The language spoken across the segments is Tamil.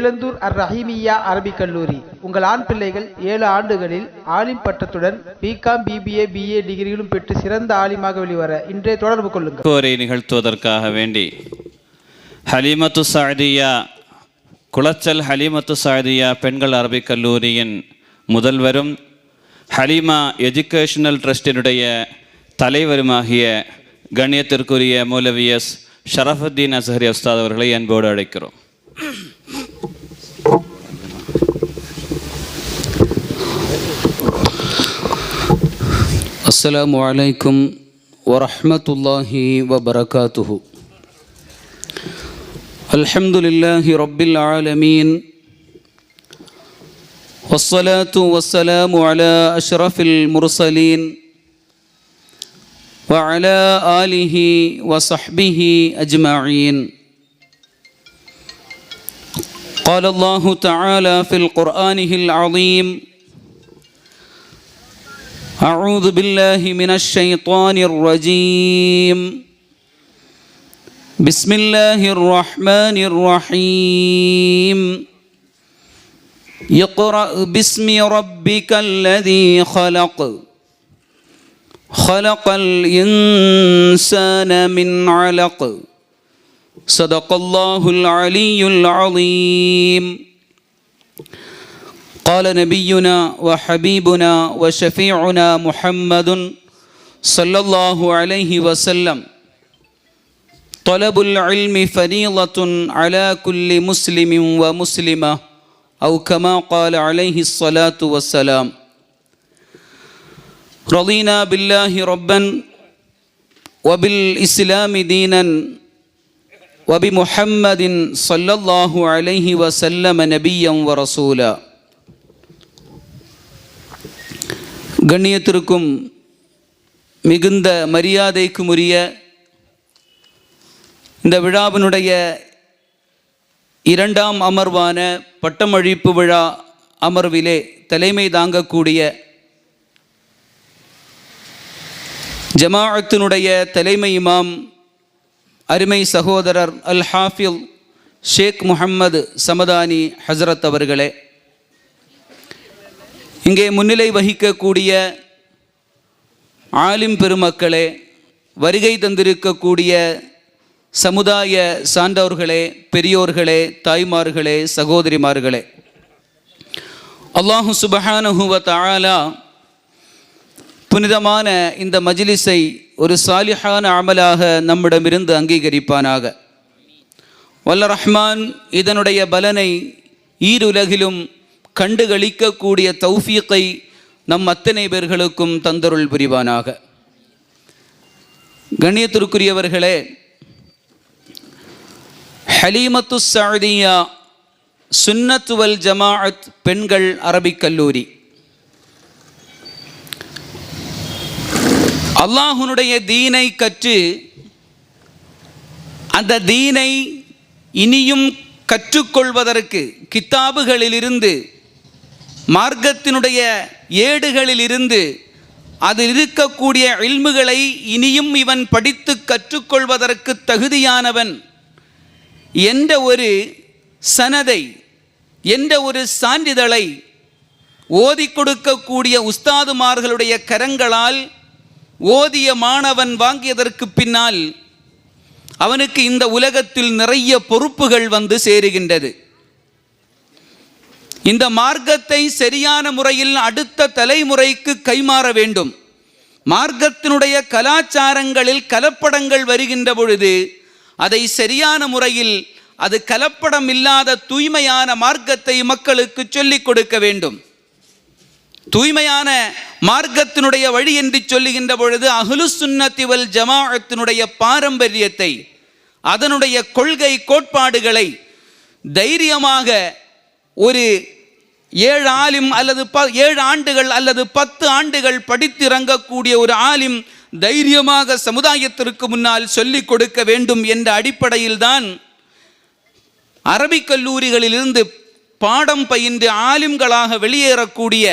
இளந்தூர் அர் ரஹீமியா அரபிக் கல்லூரி. உங்கள் ஆண் பிள்ளைகள் ஏழு ஆண்டுகளில் ஆலிம் பட்டத்துடன் பிகாம் பிபிஏ பிஏ டிகிரிகளும் பெற்று சிறந்த ஆலிமாக வெளிவர இன்றைய தொடர்பு கொள்ளுங்கள். கோரை நிகழ்த்துவதற்காக வேண்டி ஹலீமத்து சாதியா குளச்சல் ஹலிமத்து சாதியா பெண்கள் அரபிக் கல்லூரியின் முதல்வரும் ஹலீமா எஜுகேஷனல் ட்ரஸ்டினுடைய தலைவருமாகிய கண்ணியத்திற்குரிய மூலவியஸ் ஷரஃபுத்தீன் அசஹரி உஸ்தாத் அவர்களை அன்போடு அழைக்கிறோம். السلام عليكم ورحمة الله وبركاته. الحمد لله رب العالمين والصلاة والسلام على أشرف المرسلين وعلى آله وصحبه أجمعين. قال الله تعالى في القرآن العظيم أعوذ بالله من الشيطان الرجيم. بسم الله الرحمن الرحيم. يقرأ باسم ربك الذي خلق. خلق الإنسان من علق. صدق الله العلي العظيم. قال نبينا وحبيبنا وشفيعنا محمد صلى الله عليه وسلم. طلب العلم فريضة على كل مسلم ومسلمة أو كما قال عليه الصلاة والسلام. رضينا بالله ربا وبالإسلام دينا وبمحمد صلى الله عليه وسلم نبيا ورسولا. கண்ணியத்திற்கும் மிகுந்த மரியாதைக்கும் உரிய இந்த விழாவினுடைய இரண்டாம் அமர்வான பட்டமழிப்பு விழா அமர்விலே தலைமை தாங்கக்கூடிய ஜமாஅத்தினுடைய தலைமை இமாம் அருமை சகோதரர் அல் ஹாஃபில் ஷேக் முஹம்மது சமதானி ஹசரத் அவர்களே. இங்கே முன்னிலை வகிக்கக்கூடிய ஆலிம் பெருமக்களே வருகை தந்திருக்கக்கூடிய சமுதாய சான்றவர்களே பெரியோர்களே தாய்மார்களே சகோதரிமார்களே. அல்லாஹு சுபஹானஹுவ தாலா புனிதமான இந்த மஜிலிசை ஒரு சாலிஹான அமலாக நம்மிடமிருந்து அங்கீகரிப்பானாக. வல்ல ரஹ்மான் இதனுடைய பலனை ஈருலகிலும் கண்டுகளிக்கக்கூடிய தௌஃபீக்கை நம் அத்தனை பேர்களுக்கும் தந்தருள் புரிவானாக. கண்ணியத்திற்குரியவர்களே ஹலீமத்து சாதியா சுன்னத்துவல் ஜமாஅத் பெண்கள் அரபிக் கல்லூரி. அல்லாஹுனுடைய தீனை கற்று அந்த தீனை இனியும் கற்றுக்கொள்வதற்கு கித்தாபுகளிலிருந்து மார்க்கத்தினுடைய ஏடுகளில் இருந்து அதில் இருக்கக்கூடிய இல்முகளை இனியும் இவன் படித்து கற்றுக்கொள்வதற்கு தகுதியானவன். என்ற ஒரு சனதை என்ற ஒரு சான்றிதழை ஓதி கொடுக்கக்கூடிய உஸ்தாதுமார்களுடைய கரங்களால் ஓதிய மாணவன் வாங்கியதற்கு பின்னால் அவனுக்கு இந்த உலகத்தில் நிறைய பொறுப்புகள் வந்து சேருகின்றது. இந்த மார்க்கத்தை சரியான முறையில் அடுத்த தலைமுறைக்கு கைமாற வேண்டும். மார்க்கத்தினுடைய கலாச்சாரங்களில் கலப்படங்கள் வருகின்ற பொழுது அதை சரியான முறையில் அது கலப்படம் இல்லாத தூய்மையான மார்க்கத்தை மக்களுக்கு சொல்லிக் கொடுக்க வேண்டும். தூய்மையான மார்க்கத்தினுடைய வழி என்று சொல்லுகின்ற பொழுது அகுலு சுன்னத்திவல் ஜமாஅத்தினுடைய பாரம்பரியத்தை அதனுடைய கொள்கை கோட்பாடுகளை தைரியமாக ஒரு ஏழு ஆலிம் அல்லது ப ஏழு ஆண்டுகள் அல்லது பத்து ஆண்டுகள் படித்திறங்கக்கூடிய ஒரு ஆலிம் தைரியமாக சமுதாயத்திற்கு முன்னால் சொல்லிக் கொடுக்க வேண்டும் என்ற அடிப்படையில்தான் அரபிக் கல்லூரிகளிலிருந்து பாடம் பயின்று ஆலிம்களாக வெளியேறக்கூடிய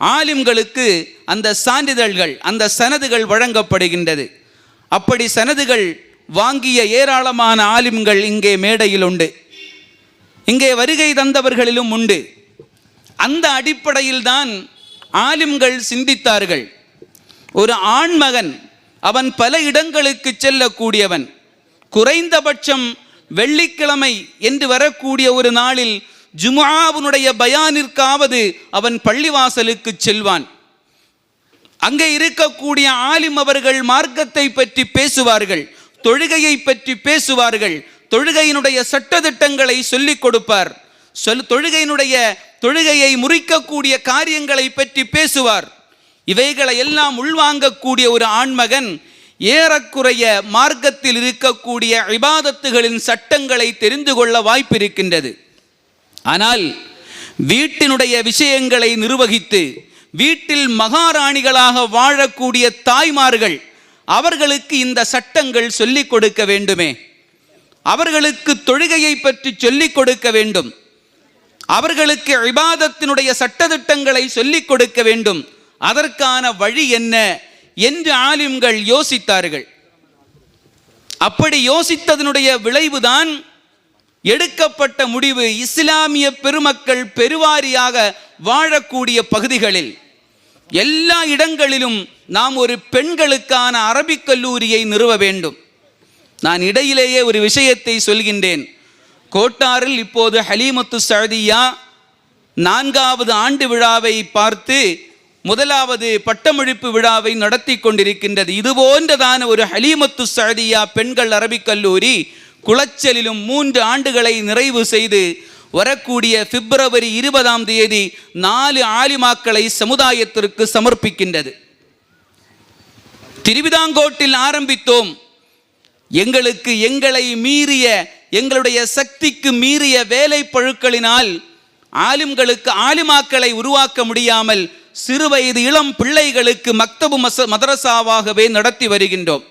ஆலிம்களுக்கு அந்த சான்றிதழ்கள் அந்த சனதுகள் வழங்கப்படுகின்றது. அப்படி சனதுகள் வாங்கிய ஏராளமான ஆலிம்கள் இங்கே மேடையில் உண்டு. இங்கே வருகை தந்தவர்களிலும் உண்டு. அந்த அடிப்படையில் தான் ஆலிம்கள் சிந்தித்தார்கள். ஒரு ஆண்மகன் அவன் பல இடங்களுக்கு செல்லக்கூடியவன். குறைந்தபட்சம் வெள்ளிக்கிழமை என்று வரக்கூடிய ஒரு நாளில் ஜுமாவுனுடைய பயானிற்காவது அவன் பள்ளிவாசலுக்கு செல்வான். அங்கே இருக்கக்கூடிய ஆலிம் அவர்கள் மார்க்கத்தை பற்றி பேசுவார்கள் தொழுகையை பற்றி பேசுவார்கள் தொழுகையினுடைய சட்டத்திட்டங்களை சொல்லிக் கொடுப்பார். சொல் தொழுகையினுடைய தொழுகையை முறிக்கக்கூடிய காரியங்களை பற்றி பேசுவார். இவைகளை எல்லாம் உள்வாங்கக்கூடிய ஒரு ஆண்மகன் ஏறக்குறைய மார்க்கத்தில் இருக்கக்கூடிய இபாதத்துகளின் சட்டங்களை தெரிந்து கொள்ள வாய்ப்பிருக்கின்றது. ஆனால் வீட்டினுடைய விஷயங்களை நிர்வகித்து வீட்டில் மகாராணிகளாக வாழக்கூடிய தாய்மார்கள் அவர்களுக்கு இந்த சட்டங்கள் சொல்லிக் கொடுக்க வேண்டுமே. அவர்களுக்கு தொழுகையை பற்றி சொல்லிக் கொடுக்க வேண்டும். அவர்களுக்கு இபாதத்தினுடைய சட்டதிட்டங்களை சொல்லிக் கொடுக்க வேண்டும். அதற்கான வழி என்ன என்று ஆலிம்கள் யோசித்தார்கள். அப்படி யோசித்ததனுடைய விளைவுதான் எடுக்கப்பட்ட முடிவு இஸ்லாமிய பெருமக்கள் பெருவாரியாக வாழக்கூடிய பகுதிகளில். எல்லா இடங்களிலும் நாம் ஒரு பெண்களுக்கான அரபிக் கல்லூரியை நிறுவ வேண்டும். நான் இடையிலேயே ஒரு விஷயத்தை சொல்கின்றேன். கோட்டாரில் இப்போது ஹலீமத்து சதியா நான்காவது ஆண்டு விழாவை பார்த்து முதலாவது பட்டமளிப்பு விழாவை நடத்தி கொண்டிருக்கின்றது. இது போன்றதான ஒரு ஹலீமத்து சதியா பெண்கள் அரபிக் கல்லூரி குளச்சலிலும் மூன்று ஆண்டுகளை நிறைவு செய்து வரக்கூடிய பிப்ரவரி இருபதாம் தேதி நாலு ஆலிமாக்களை சமுதாயத்திற்கு சமர்ப்பிக்கின்றது. திருவிதாங்கோட்டில் ஆரம்பித்தோம். எங்களுக்கு எங்களை மீறிய எங்களுடைய சக்திக்கு மீறிய வேலை பழுக்களினால் ஆலிம்களுக்கு ஆலிமாக்களை உருவாக்க முடியாமல் சிறுவயது இளம் பிள்ளைகளுக்கு மக்தபு மச மதரசாவாகவே நடத்தி வருகின்றோம்.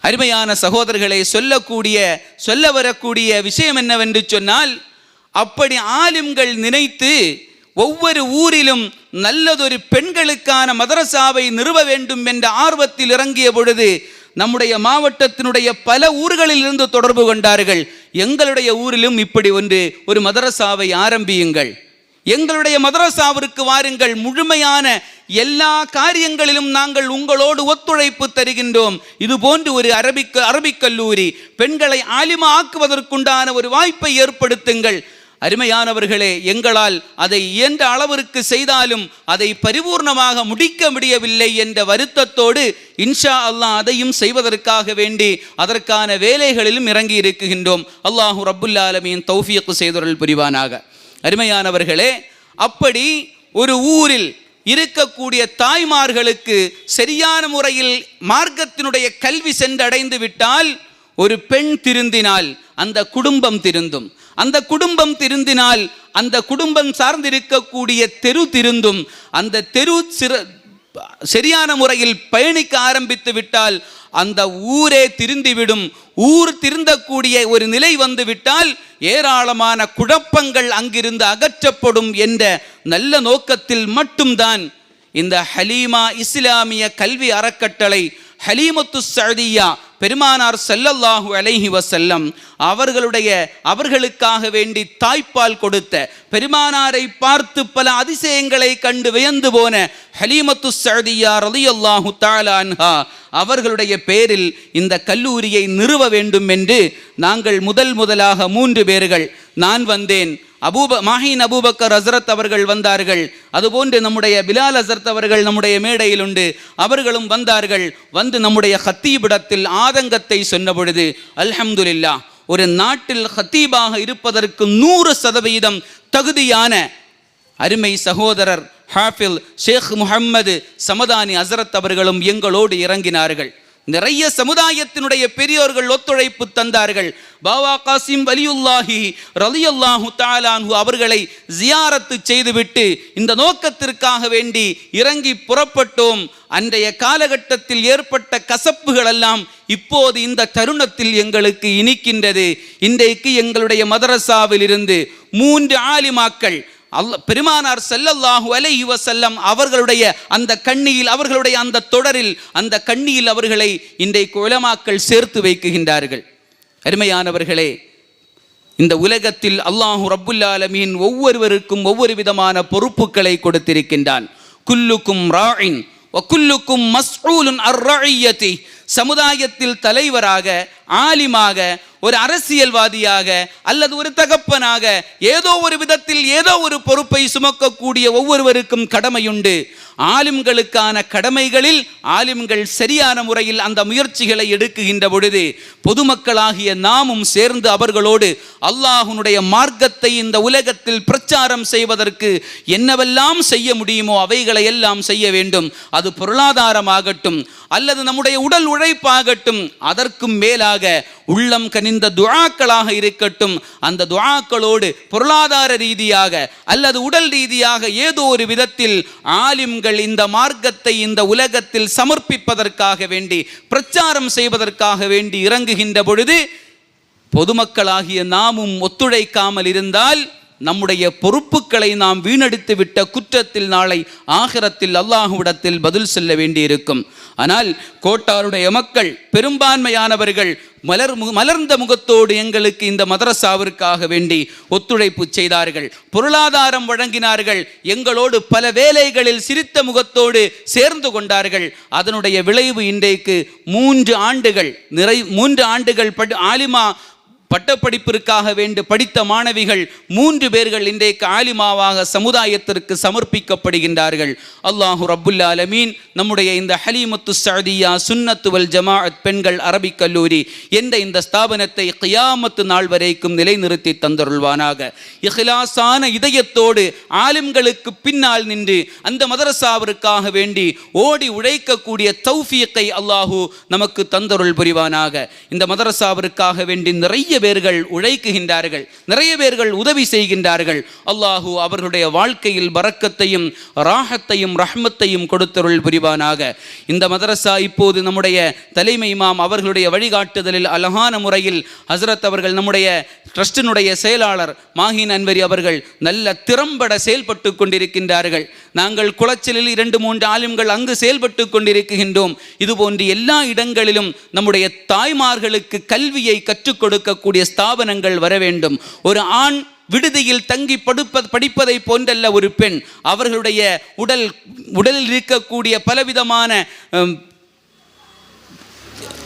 அருமையான சகோதரர்களை சொல்லக்கூடிய சொல்ல வரக்கூடிய விஷயம் என்னவென்று சொன்னால் அப்படி ஆலிம்கள் நினைத்து ஒவ்வொரு ஊரிலும் நல்லதொரு பெண்களுக்கான மதரசாவை நிறுவ வேண்டும் என்ற ஆர்வத்தில் இறங்கிய பொழுது நம்முடைய மாவட்டத்தினுடைய பல ஊர்களில் இருந்து தொடர்பு கொண்டார்கள். எங்களுடைய ஊரிலும் இப்படி ஒன்று ஒரு மதரசாவை ஆரம்பியுங்கள். எங்களுடைய மதரசாவிற்கு வாருங்கள். முழுமையான எல்லா காரியங்களிலும் நாங்கள் உங்களோடு ஒத்துழைப்பு தருகின்றோம். இது போன்று ஒரு அரபிக் அரபிக் கல்லூரி. பெண்களை ஆலிமா ஆக்குவதற்குண்டான ஒரு வாய்ப்பை ஏற்படுத்துங்கள். அருமையானவர்களே எங்களால் அதை இயன்ற அளவிற்கு செய்தாலும் அதை பரிபூர்ணமாக முடிக்க முடியவில்லை என்ற வருத்தத்தோடு இன்ஷா அல்லாஹ் அதையும் செய்வதற்காக வேண்டி அதற்கான வேலைகளிலும் இறங்கி இருக்குகின்றோம் அல்லாஹு ரபுல்லாலமியின் தௌஃபியக்கு செய்தொருள் புரிவானாக. அருமையானவர்களே அப்படி ஒரு ஊரில் இருக்கக்கூடிய தாய்மார்களுக்கு சரியான முறையில் மார்க்கத்தினுடைய கல்வி சென்றடைந்து விட்டால் ஒரு பெண் திருந்தினால் அந்த குடும்பம் திருந்தும். அந்த குடும்பம் திருந்தினால் அந்த குடும்பம் சார்ந்திருக்கக்கூடிய தெரு திருந்தும் அந்த தெரு சிற சரியான முறையில் பயணிக்க ஆரம்பித்து விட்டால் அந்த ஊரே திருந்திவிடும். ஊர் திருந்தக்கூடிய ஒரு நிலை வந்துவிட்டால் ஏராளமான குழப்பங்கள் அங்கிருந்து அகற்றப்படும் என்ற நல்ல நோக்கத்தில் மட்டும்தான் இந்த ஹலீமா இஸ்லாமிய கல்வி அறக்கட்டளை ஹலீமத்து சதியா பெருமானார் செல்லல்லாஹு அலைஹி வசல்லம் அவர்களுடைய அவர்களுக்காக வேண்டி தாய்ப்பால் கொடுத்த பெருமானாரை பார்த்து பல அதிசயங்களை கண்டு வியந்து போன ஹலீமத்து சதியா ரலியல்லாஹு தாலான்ஹா அன்ஹா அவர்களுடைய பேரில் இந்த கல்லூரியை நிறுவ வேண்டும் என்று நாங்கள் முதல் முதலாக மூன்று பேர்கள் நான் வந்தேன். அபூப மாஹின் அபூபக்கர் ஹசரத் அவர்கள் வந்தார்கள். அதுபோன்று நம்முடைய பிலால் ஹசரத் அவர்கள் நம்முடைய மேடையில் உண்டு. அவர்களும் வந்தார்கள். வந்து நம்முடைய ஹத்தீபிடத்தில் ஆதங்கத்தை சொன்ன பொழுது அல்ஹம்துலில்லாஹ் ஒரு நாட்டில் ஹத்தீபாக இருப்பதற்கு நூறு சதவீதம் தகுதியான அருமை சகோதரர் ஹாஃபில் ஷேக் முஹம்மது சமதானி ஹசரத் அவர்களும் எங்களோடு இறங்கினார்கள். நிறைய சமுதாயத்தினுடைய பெரியோர்கள் ஒத்துழைப்பு தந்தார்கள். பாவா காசிம் வலியுல்லாஹி ரலியுல்லாஹு தாலான்ஹு அவர்களை ஜியாரத்து செய்துவிட்டு இந்த நோக்கத்திற்காக வேண்டி இறங்கி புறப்பட்டோம். அன்றைய காலகட்டத்தில் ஏற்பட்ட கசப்புகள் எல்லாம் இப்போது இந்த தருணத்தில் எங்களுக்கு இனிக்கின்றது. இன்றைக்கு எங்களுடைய மதரசாவில் இருந்து மூன்று ஆலிமாக்கள் அல்ல பெருமானார் செல்லல்லாஹு அலை செல்லம் அவர்களுடைய அந்த கண்ணியில் அவர்களுடைய அந்த தொடரில் அந்த கண்ணியில் அவர்களை இன்றைக்கு உலமாக்கள் சேர்த்து வைக்குகின்றார்கள். அருமையானவர்களே இந்த உலகத்தில் அல்லாஹு ரப்புல்லாலமீன் ஒவ்வொருவருக்கும் ஒவ்வொரு விதமான பொறுப்புகளை கொடுத்திருக்கின்றான். குல்லுக்கும் ராயின் வக்குல்லுக்கும் மஸ்ரூலுன் அர் சமுதாயத்தில் தலைவராக ஆலிமாக ஒரு அரசியல்வாதியாக அல்லது ஒரு தகப்பனாக ஏதோ ஒரு விதத்தில் ஏதோ ஒரு பொறுப்பை சுமக்கக்கூடிய ஒவ்வொருவருக்கும் கடமையுண்டு. ஆலிம்களுக்கான கடமைகளில் ஆலிம்கள் சரியான முறையில் அந்த முயற்சிகளை எடுக்குகின்ற பொழுது பொதுமக்களாகிய நாமும் சேர்ந்து அவர்களோடு அல்லாஹுனுடைய மார்க்கத்தை இந்த உலகத்தில் பிரச்சாரம் செய்வதற்கு என்னவெல்லாம் செய்ய முடியுமோ அவைகளை எல்லாம் செய்ய வேண்டும். அது பொருளாதாரமாகட்டும் அல்லது நம்முடைய உடல் உழைப்பாகட்டும் அதற்கும் மேலாக உள்ளம் கனிந்த துழாக்களாக இருக்கட்டும் அந்த துழாக்களோடு பொருளாதார ரீதியாக அல்லது உடல் ரீதியாக ஏதோ ஒரு விதத்தில் ஆலிம்கள் இந்த மார்க்கத்தை இந்த உலகத்தில் சமர்ப்பிப்பதற்காக வேண்டி பிரச்சாரம் செய்வதற்காக வேண்டி இறங்குகின்ற பொழுது பொதுமக்களாகிய நாமும் ஒத்துழைக்காமல் இருந்தால் நம்முடைய பொறுப்புகளை நாம் வீணடித்து விட்ட குற்றத்தில் நாளை ஆகிரத்தில் அல்லாஹுவிடத்தில் பதில் செல்ல வேண்டியிருக்கும். ஆனால் கோட்டாருடைய மக்கள் பெரும்பான்மையானவர்கள் மலர் மு- மலர்ந்த முகத்தோடு எங்களுக்கு இந்த மதரசாவிற்காக வேண்டி ஒத்துழைப்பு செய்தார்கள். பொருளாதாரம் வழங்கினார்கள். எங்களோடு பல வேலைகளில் சிரித்த முகத்தோடு சேர்ந்து கொண்டார்கள். அதனுடைய விளைவு இன்றைக்கு மூன்று ஆண்டுகள் நிறை மூன்று ஆண்டுகள் படி ஆலிமா பட்டப்படிப்பிற்காக வேண்டு படித்த மாணவிகள் மூன்று பேர்கள் இன்றைக்கு ஆலிமாவாக சமுதாயத்திற்கு சமர்ப்பிக்கப்படுகின்றார்கள். அல்லாஹு ரப்புல் ஆலமீன் நம்முடைய இந்த ஹலீமத்து சதியா சுன்னத்துவல் ஜமாஅத் பெண்கள் அரபிக் கல்லூரி என்ற இந்த ஸ்தாபனத்தை கியாமத்து நாள் வரைக்கும் நிலைநிறுத்தி தந்தருள்வானாக. இஹ்லாஸான இதயத்தோடு ஆலிம்களுக்கு பின்னால் நின்று அந்த மதரசாவிற்காக வேண்டி ஓடி உழைக்கக்கூடிய தௌஃபியத்தை அல்லாஹு நமக்கு தந்தருள் புரிவானாக. இந்த மதரசாவிற்காக வேண்டி நிறைய பேர்கள் உழைக்குகின்றார்கள் நிறைய பேர்கள் உதவி செய்கின்றார்கள். அல்லாஹு அவர்களுடைய வாழ்க்கையில் வரக்கத்தையும் ராகத்தையும் ரஹ்மத்தையும் கொடுத்தருள் புரிவானாக. இந்த மதரசா இப்போது நம்முடைய தலைமை இமாம் அவர்களுடைய வழிகாட்டுதலில் அழகான முறையில் ஹசரத் அவர்கள் நம்முடைய ட்ரஸ்டினுடைய செயலாளர் மாஹின் அன்வரி அவர்கள் நல்ல திறம்பட செயல்பட்டு கொண்டிருக்கின்றார்கள். நாங்கள் குளச்சலில் இரண்டு மூன்று ஆலிம்கள் அங்கு செயல்பட்டு கொண்டிருக்கின்றோம். இதுபோன்று எல்லா இடங்களிலும் நம்முடைய தாய்மார்களுக்கு கல்வியை கற்றுக் கொடுக்கக்கூடிய ஸ்தாபனங்கள் வர வேண்டும். ஒரு ஆண் விடுதியில் தங்கி படுப்ப படிப்பதை போன்றல்ல ஒரு பெண் அவர்களுடைய உடல் உடலில் இருக்கக்கூடிய பலவிதமான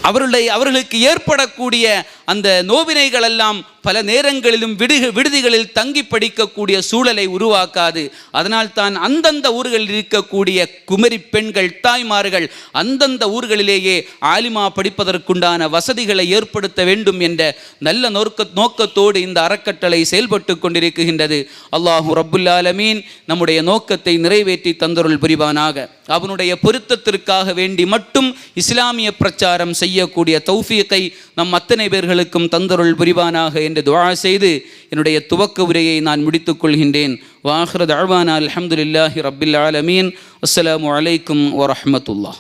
அவருடைய அவர்களுக்கு ஏற்படக்கூடிய அந்த நோவினைகள் எல்லாம் பல நேரங்களிலும் விடுகு விடுதிகளில் தங்கி படிக்கக்கூடிய சூழலை உருவாக்காது. அதனால் தான் அந்தந்த ஊர்களில் இருக்கக்கூடிய குமரி பெண்கள் தாய்மார்கள் அந்தந்த ஊர்களிலேயே ஆலிமா படிப்பதற்குண்டான வசதிகளை ஏற்படுத்த வேண்டும் என்ற நல்ல நோக்க நோக்கத்தோடு இந்த அறக்கட்டளை செயல்பட்டு கொண்டிருக்கின்றது. அல்லாஹூ ரபுல்லாலமீன் நம்முடைய நோக்கத்தை நிறைவேற்றி தந்தருள் புரிவானாக. அவனுடைய பொருத்தத்திற்காக வேண்டி மட்டும் இஸ்லாமிய பிரச்சாரம் செய்யக்கூடிய தௌஃபீக்கை நம் அத்தனை பேர்களுக்கும் தந்தருள் புரிவானாக என்று துவா செய்து என்னுடைய துவக்க உரையை நான் முடித்துக் கொள்கின்றேன். வாஹ்ரத் அழ்வானா அலமதுல்லாஹி ரபில் ஆலமீன். அஸ்லாம் அலைக்கும் வரமத்துல்லா